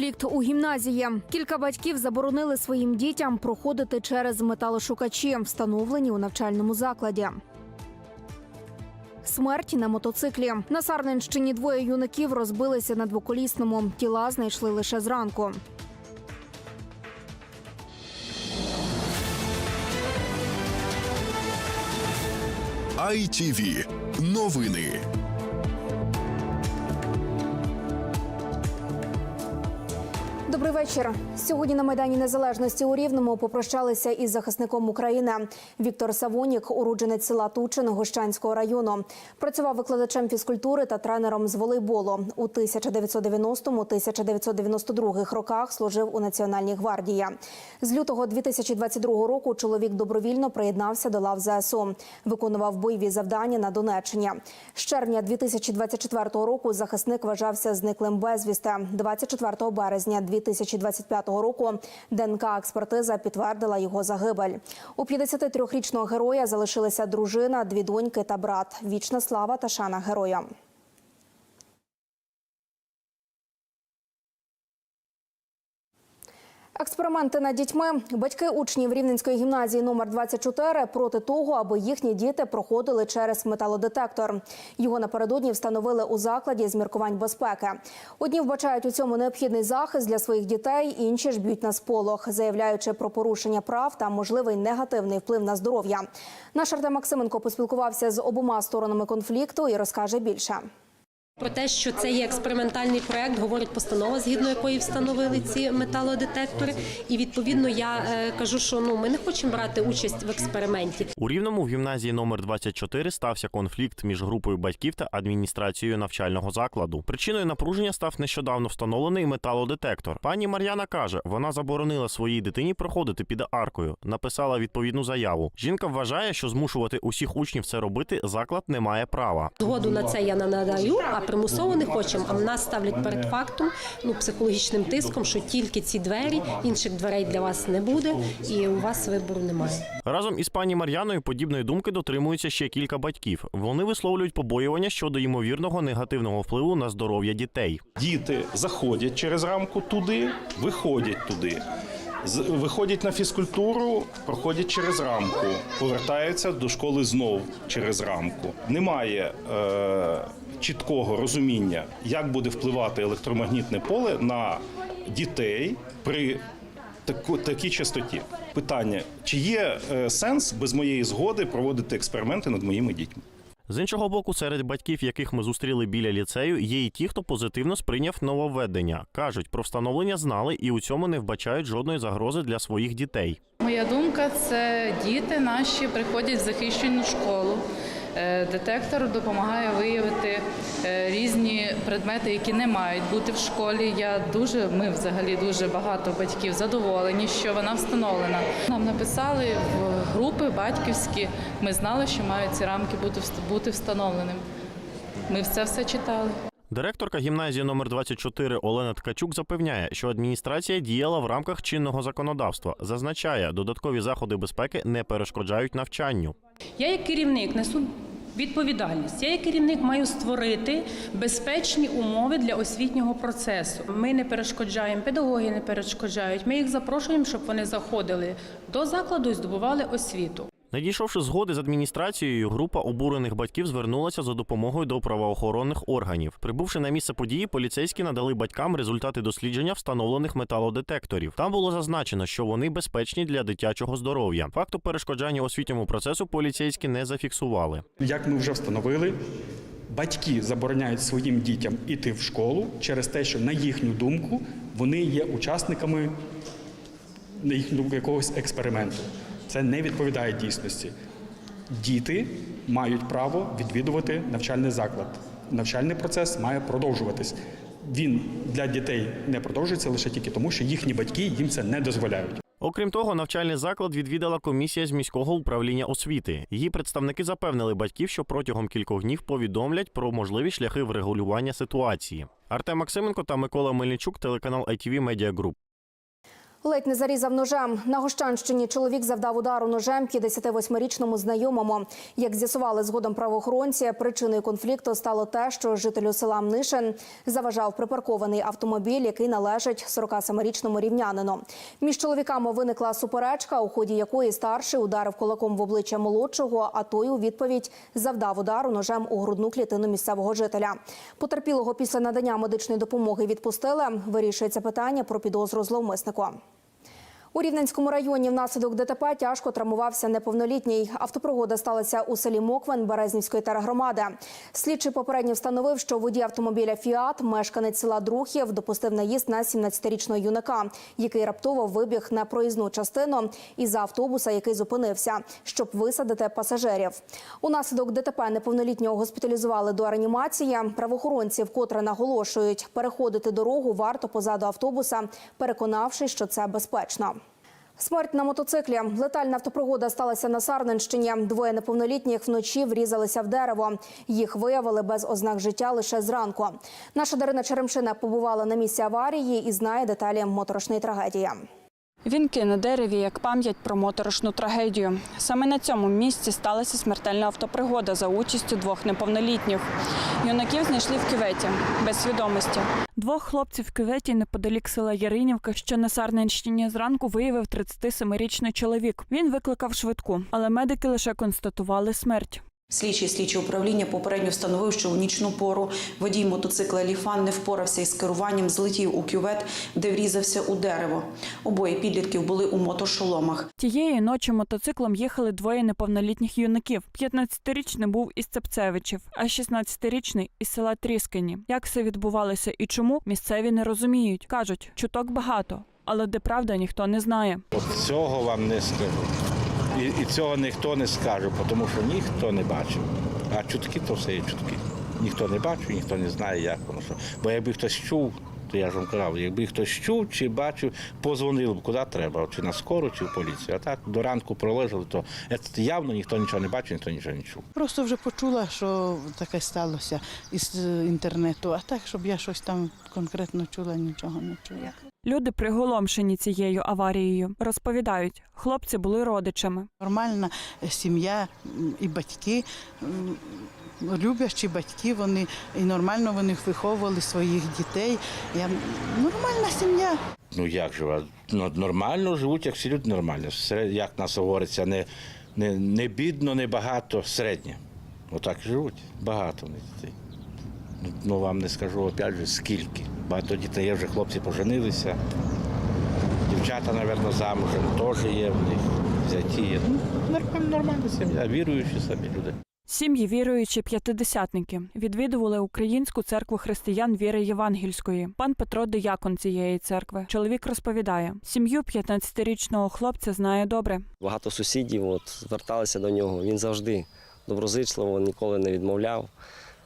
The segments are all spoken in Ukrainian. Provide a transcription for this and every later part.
Конфлікт у гімназії. Кілька батьків заборонили своїм дітям проходити через металошукачі, встановлені у навчальному закладі. Смерть на мотоциклі на Сарненщині двоє юнаків розбилися на двоколісному. Тіла знайшли лише зранку. ITV. Новини. Добрий вечір. Сьогодні на майдані незалежності у Рівному попрощалися із захисником України. Віктор Савонік, уродженець села Тучин Гощанського району. Працював викладачем фізкультури та тренером з волейболу. У 1990-1992 роках служив у Національній гвардії. З лютого 2022 року чоловік добровільно приєднався до лав ЗСУ. Виконував бойові завдання на Донеччині. З червня 2024 року захисник вважався зниклим безвісти. 24 березня 2025 року ДНК-експертиза підтвердила його загибель. У 53-річного героя залишилися дружина, дві доньки та брат. Вічна слава та шана героям. Експерименти над дітьми. Батьки учнів Рівненської гімназії номер 24 проти того, аби їхні діти проходили через металодетектор. Його напередодні встановили у закладі з міркувань безпеки. Одні вбачають у цьому необхідний захист для своїх дітей, інші ж б'ють на сполох, заявляючи про порушення прав та можливий негативний вплив на здоров'я. Наш Артем Максименко поспілкувався з обома сторонами конфлікту і розкаже більше. Про те, що це є експериментальний проект, говорить постанова, згідно якої встановили ці металодетектори. І відповідно я е, кажу, що ну ми не хочемо брати участь в експерименті. У Рівному в гімназії номер 24 стався конфлікт між групою батьків та адміністрацією навчального закладу. Причиною напруження став нещодавно встановлений металодетектор. Пані Мар'яна каже, вона заборонила своїй дитині проходити під аркою. Написала відповідну заяву. Жінка вважає, що змушувати усіх учнів це робити заклад не має права. Згоду на це я не надаю, а примусово не хочемо. А нас ставлять перед фактом, ну психологічним тиском, що тільки ці двері, інших дверей для вас не буде, і у вас вибору немає. Разом із пані Мар'яною подібної думки дотримуються ще кілька батьків. Вони висловлюють побоювання щодо ймовірного негативного впливу на здоров'я дітей. Діти заходять через рамку туди, виходять туди. З- Виходять на фізкультуру, проходять через рамку, повертаються до школи знов через рамку. Немає е, чіткого розуміння, як буде впливати електромагнітне поле на дітей при таку, такій частоті. Питання: чи є е, сенс без моєї згоди проводити експерименти над моїми дітьми? З іншого боку, серед батьків, яких ми зустріли біля ліцею, є і ті, хто позитивно сприйняв нововведення. кажуть, про встановлення знали і у цьому не вбачають жодної загрози для своїх дітей. Моя думка це діти наші приходять в захищену школу. Е, Детектор допомагає виявити е, різні предмети, які не мають бути в школі. Я дуже, ми взагалі дуже багато батьків задоволені, що вона встановлена. Нам написали в групи батьківські. Ми знали, що мають ці рамки бути встановленими. Ми все все читали. Директорка гімназії номер 24 Олена Ткачук запевняє, що адміністрація діяла в рамках чинного законодавства. Зазначає, додаткові заходи безпеки не перешкоджають навчанню. Я як керівник несу відповідальність. Я як керівник маю створити безпечні умови для освітнього процесу. Ми не перешкоджаємо, педагоги не перешкоджають. Ми їх запрошуємо, щоб вони заходили до закладу і здобували освіту. Надійшовши згоди з адміністрацією, група обурених батьків звернулася за допомогою до правоохоронних органів. Прибувши на місце події, поліцейські надали батькам результати дослідження встановлених металодетекторів. Там було зазначено, що вони безпечні для дитячого здоров'я. Факту перешкоджання освітньому процесу поліцейські не зафіксували. Як ми вже встановили, батьки забороняють своїм дітям іти в школу через те, що на їхню думку вони є учасниками на їхню думку якогось експерименту. Це не відповідає дійсності. Діти мають право відвідувати навчальний заклад. Навчальний процес має продовжуватись. Він для дітей не продовжується лише тільки тому, що їхні батьки їм це не дозволяють. Окрім того, навчальний заклад відвідала комісія з міського управління освіти. Її представники запевнили батьків, що протягом кількох днів повідомлять про можливі шляхи врегулювання ситуації. Артем Максименко та Микола Мельничук, телеканал ITV Media Group. Ледь не зарізав ножем. На Гощанщині чоловік завдав удару ножем 58-річному знайомому. Як з'ясували згодом правоохоронці, причиною конфлікту стало те, що жителю села Мнишин заважав припаркований автомобіль, який належить 47-річному рівнянину. Між чоловіками виникла суперечка, у ході якої старший ударив кулаком в обличчя молодшого, а той у відповідь завдав удару ножем у грудну клітину місцевого жителя. Потерпілого після надання медичної допомоги відпустили. Вирішується питання про підозру зловмиснику. У Рівненському районі внаслідок ДТП тяжко травмувався неповнолітній. Автопригода сталася у селі Моквен Березнівської тергромади. Слідчий попередньо встановив, що водій автомобіля Фіат, мешканець села Друхів, допустив наїзд на 17-річного юнака, який раптово вибіг на проїзну частину із автобуса, який зупинився, щоб висадити пасажирів. Унаслідок ДТП неповнолітнього госпіталізували до реанімації. Правоохоронці вкотре наголошують, переходити дорогу варто позаду автобуса, переконавшись, що це безпечно. Смерть на мотоциклі. Летальна автопригода сталася на Сарненщині. Двоє неповнолітніх вночі врізалися в дерево. Їх виявили без ознак життя лише зранку. Наша Дарина Черемшина побувала на місці аварії і знає деталі моторошної трагедії. Вінки на дереві як пам'ять про моторошну трагедію. Саме на цьому місці сталася смертельна автопригода за участю двох неповнолітніх. Юнаків знайшли в кюветі без свідомості. Двох хлопців в кюветі неподалік села Яринівка, що на Сарненщині, зранку виявив 37-річний чоловік. Він викликав швидку, але медики лише констатували смерть. Слідчий слідче управління попередньо встановив, що у нічну пору водій мотоцикла Ліфан не впорався із керуванням, злетів у кювет, де врізався у дерево. Обоє підлітків були у мотошоломах. Тієї ночі мотоциклом їхали двоє неповнолітніх юнаків. 15-річний був із Цепцевичів, а 16-річний із села Тріскині. Як все відбувалося і чому місцеві не розуміють. кажуть, чуток багато, але де правда ніхто не знає. От цього вам не скажу. І, і цього ніхто не скаже, тому що ніхто не бачив. А чутки то все є чутки. Ніхто не бачив, ніхто не знає, як воно що. Бо якби хтось чув, то я ж вам казав, якби хтось чув чи бачив, позвонив б куди треба, чи на скору, чи в поліцію. А так до ранку пролежали, то це явно ніхто нічого не бачив, ніхто нічого не чув. Просто вже почула, що таке сталося із е, інтернету, а так, щоб я щось там конкретно чула, нічого не чула. Люди приголомшені цією аварією. Розповідають, хлопці були родичами. Нормальна сім'я і батьки, люблячі батьки, вони і нормально вони виховували своїх дітей. Я, нормальна сім'я. Ну як же, ну, нормально живуть, як всі люди нормально. Серед- Як нас говориться, не, не, не бідно, не багато, середнє. Отак живуть. Багато в них дітей. Ну, вам не скажу опять же, скільки. Багато дітей є, вже хлопці поженилися. Дівчата, мабуть, замужем теж є в них. Взяті є. Ну, нормальна, нормальна сім'я, віруючі самі люди. Сім'ї віруючі п'ятидесятники відвідували українську церкву християн віри Євангельської. Пан Петро диякон цієї церкви. Чоловік розповідає, сім'ю 15-річного хлопця знає добре. Багато сусідів от, зверталися до нього. Він завжди доброзичливо, ніколи не відмовляв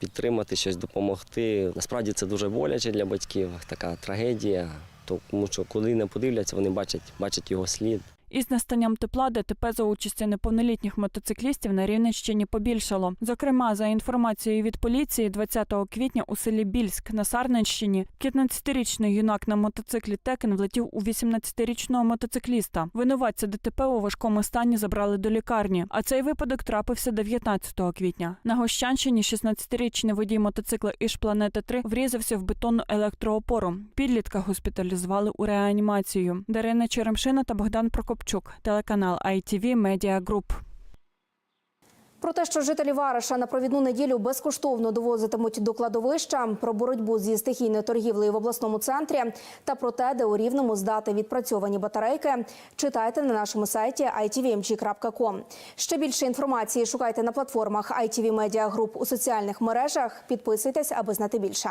підтримати щось, допомогти. Насправді це дуже боляче для батьків, така трагедія. Тому що коли не подивляться, вони бачать, бачать його слід. Із настанням тепла ДТП за участі неповнолітніх мотоциклістів на Рівненщині побільшало. Зокрема, за інформацією від поліції, 20 квітня у селі Більськ на Сарненщині 15-річний юнак на мотоциклі Текен влетів у 18-річного мотоцикліста. Винуватця ДТП у важкому стані забрали до лікарні. А цей випадок трапився 19 квітня. На Гощанщині 16-річний водій мотоцикла Іж Планета 3 врізався в бетонну електроопору. Підлітка госпіталізували у реанімацію. Дарина Черемшина та Богдан Прокопчук, телеканал ITV Media Group. Про те, що жителі Вариша на провідну неділю безкоштовно довозитимуть до кладовища, про боротьбу зі стихійною торгівлею в обласному центрі та про те, де у Рівному здати відпрацьовані батарейки, читайте на нашому сайті itvmg.com. Ще більше інформації шукайте на платформах ITV Media Group у соціальних мережах. Підписуйтесь, аби знати більше.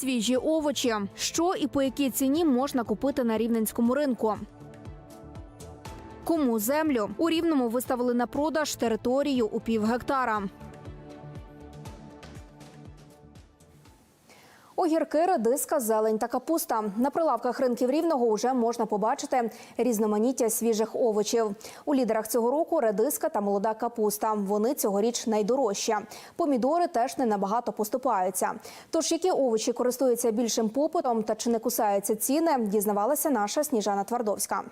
Свіжі овочі. Що і по якій ціні можна купити на рівненському ринку? Кому землю? У Рівному виставили на продаж територію у пів гектара. Огірки, редиска, зелень та капуста. На прилавках ринків рівного вже можна побачити різноманіття свіжих овочів. У лідерах цього року редиска та молода капуста. Вони цьогоріч найдорожчі. Помідори теж не набагато поступаються. Тож які овочі користуються більшим попитом та чи не кусаються ціни, дізнавалася наша Сніжана Твардовська.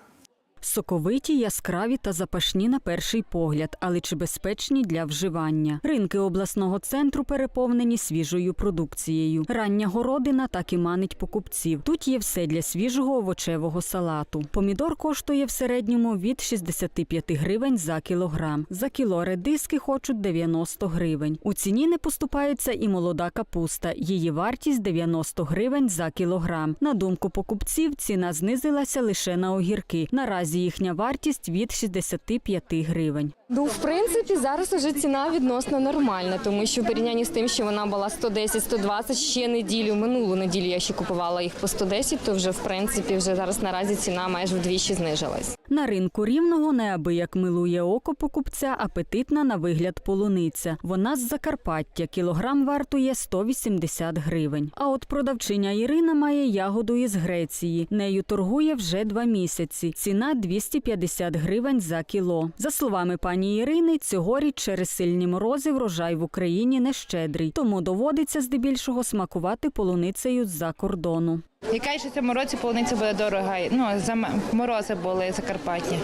Соковиті, яскраві та запашні на перший погляд, але чи безпечні для вживання. Ринки обласного центру переповнені свіжою продукцією. Рання городина так і манить покупців. Тут є все для свіжого овочевого салату. Помідор коштує в середньому від 65 гривень за кілограм. За кіло редиски хочуть 90 гривень. У ціні не поступається і молода капуста. Її вартість 90 гривень за кілограм. На думку покупців, ціна знизилася лише на огірки. Наразі їхня вартість від 65 гривень. Ну, в принципі, зараз уже ціна відносно нормальна, тому що в порівнянні з тим, що вона була 110-120 ще неділю, минулу неділю я ще купувала їх по 110, то вже в принципі вже зараз наразі ціна майже вдвічі знижилась. На ринку рівного неабияк милує око покупця апетитна на вигляд полуниця. Вона з Закарпаття. Кілограм вартує 180 гривень. А от продавчиня Ірина має ягоду із Греції. Нею торгує вже два місяці. Ціна 250 гривень за кіло. За словами пані Ірини, цьогоріч через сильні морози врожай в Україні не щедрий, тому доводиться здебільшого смакувати полуницею з-за кордону. Яка ще в цьому році полуниця буде дорога? Ну, за морози були Закарпатті.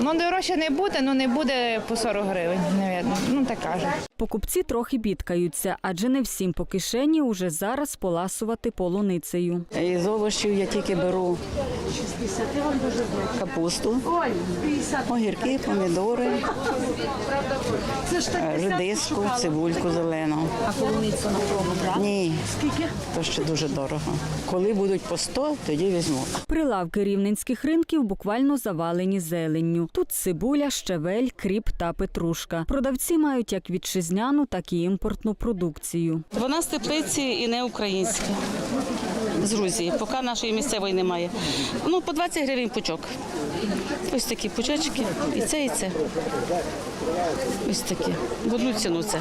Ну, дорожче не буде, ну не буде по 40 гривень, навірно. Ну, так кажуть. Покупці трохи бідкаються, адже не всім по кишені уже зараз поласувати полуницею. Із овочів я тільки беру капусту, огірки, помідори, е, редиску, цибульку зелену. А полуницю на пробу брати? Ні, то ще дуже дорого. Коли будуть по 100, тоді візьму. Прилавки рівненських ринків буквально завалені зеленню. Тут цибуля, щавель, кріп та петрушка. Продавці мають як вітчизняну, так і імпортну продукцію. Вона з теплиці і не українська. З Грузії, поки нашої місцевої немає. Ну, по 20 гривень пучок. Ось такі пучочки. І це, і це. Ось такі. В одну ціну це.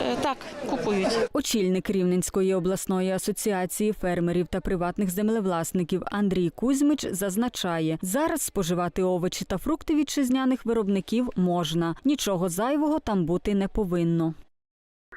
Е, Так, купують. Очільник Рівненської обласної асоціації фермерів та приватних землевласників Андрій Кузьмич зазначає, зараз споживати овочі та фрукти вітчизняних виробників можна. Нічого зайвого там бути не повинно.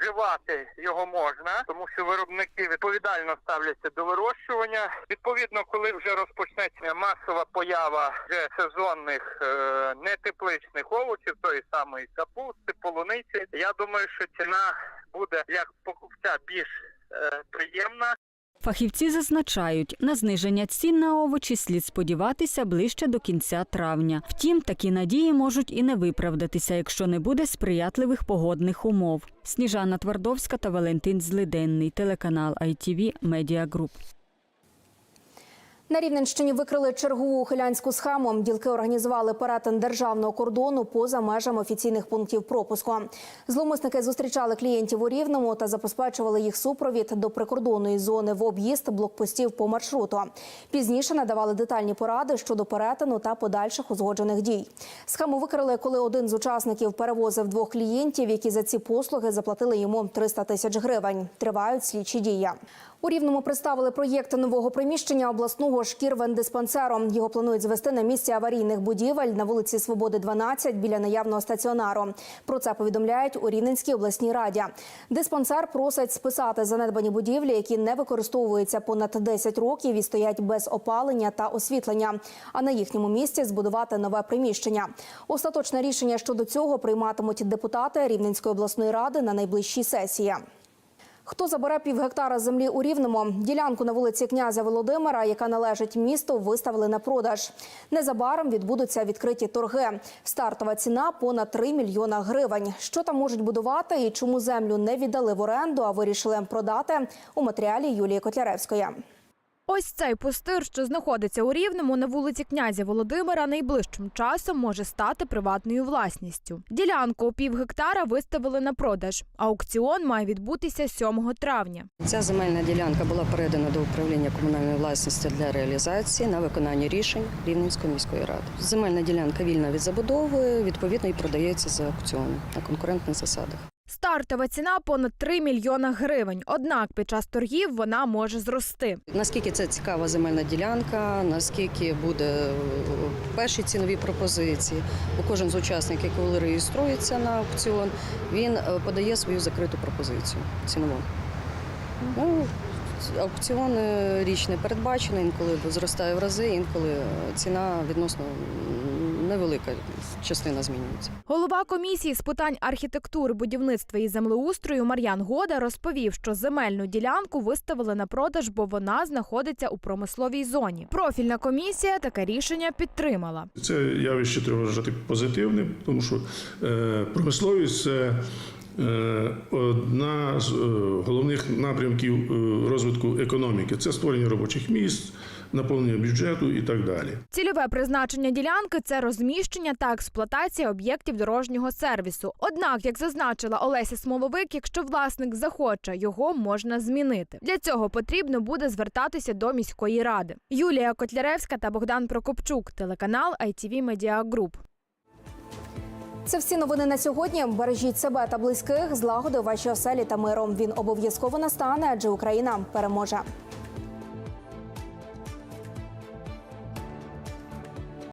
Вживати його можна, тому що виробники відповідально ставляться до вирощування. Відповідно, коли вже розпочнеться масова поява вже сезонних е, нетепличних овочів, тої самої капусти, полуниці, я думаю, що ціна буде як покупця більш е, приємна. Фахівці зазначають, на зниження цін на овочі слід сподіватися ближче до кінця травня. Втім, такі надії можуть і не виправдатися, якщо не буде сприятливих погодних умов. Сніжана Твардовська та Валентин Злиденний, телеканал ITV Media Group. На Рівненщині викрили чергову ухилянську схему. Ділки організували перетин державного кордону поза межами офіційних пунктів пропуску. Зловмисники зустрічали клієнтів у Рівному та забезпечували їх супровід до прикордонної зони в об'їзд блокпостів по маршруту. Пізніше надавали детальні поради щодо перетину та подальших узгоджених дій. Схему викрили, коли один з учасників перевозив двох клієнтів, які за ці послуги заплатили йому 300 тисяч гривень. Тривають слідчі дії. У Рівному представили проєкт нового приміщення обласного шкірвендиспансеру. Його планують звести на місці аварійних будівель на вулиці Свободи, 12, біля наявного стаціонару. Про це повідомляють у Рівненській обласній раді. Диспансер просить списати занедбані будівлі, які не використовуються понад 10 років і стоять без опалення та освітлення. А на їхньому місці збудувати нове приміщення. Остаточне рішення щодо цього прийматимуть депутати Рівненської обласної ради на найближчій сесії. Хто забере пів гектара землі у Рівному? Ділянку на вулиці князя Володимира, яка належить місту, виставили на продаж. Незабаром відбудуться відкриті торги. Стартова ціна понад 3 мільйона гривень. Що там можуть будувати і чому землю не віддали в оренду, а вирішили продати у матеріалі Юлії Котляревської. Ось цей пустир, що знаходиться у Рівному на вулиці князя Володимира, найближчим часом може стати приватною власністю. Ділянку у пів гектара виставили на продаж. Аукціон має відбутися 7 травня. Ця земельна ділянка була передана до управління комунальної власності для реалізації на виконання рішень Рівненської міської ради. Земельна ділянка вільна від забудови, відповідно і продається за аукціону на конкурентних засадах. Стартова ціна понад 3 мільйона гривень. Однак під час торгів вона може зрости. Наскільки це цікава земельна ділянка, наскільки буде е, перші цінові пропозиції, бо кожен з учасників, коли реєструється на аукціон, він е, подає свою закриту пропозицію цінову. Ну, аукціон е, річ не передбачений, інколи зростає в рази, інколи е, ціна відносно невелика частина змінюється. Голова комісії з питань архітектури, будівництва і землеустрою Мар'ян Года розповів, що земельну ділянку виставили на продаж, бо вона знаходиться у промисловій зоні. Профільна комісія таке рішення підтримала. Це явище треба вважати позитивним, тому що е, промисловість це е, одна з е, головних напрямків е, розвитку економіки. Це створення робочих місць, наповнення бюджету і так далі. Цільове призначення ділянки це розміщення та експлуатація об'єктів дорожнього сервісу. Однак, як зазначила Олеся Смоловик, якщо власник захоче, його можна змінити. Для цього потрібно буде звертатися до міської ради. Юлія Котляревська та Богдан Прокопчук, телеканал ITV Media Group. Це всі новини на сьогодні. Бережіть себе та близьких, злагоди ваші оселі та миром. Він обов'язково настане, адже Україна переможе.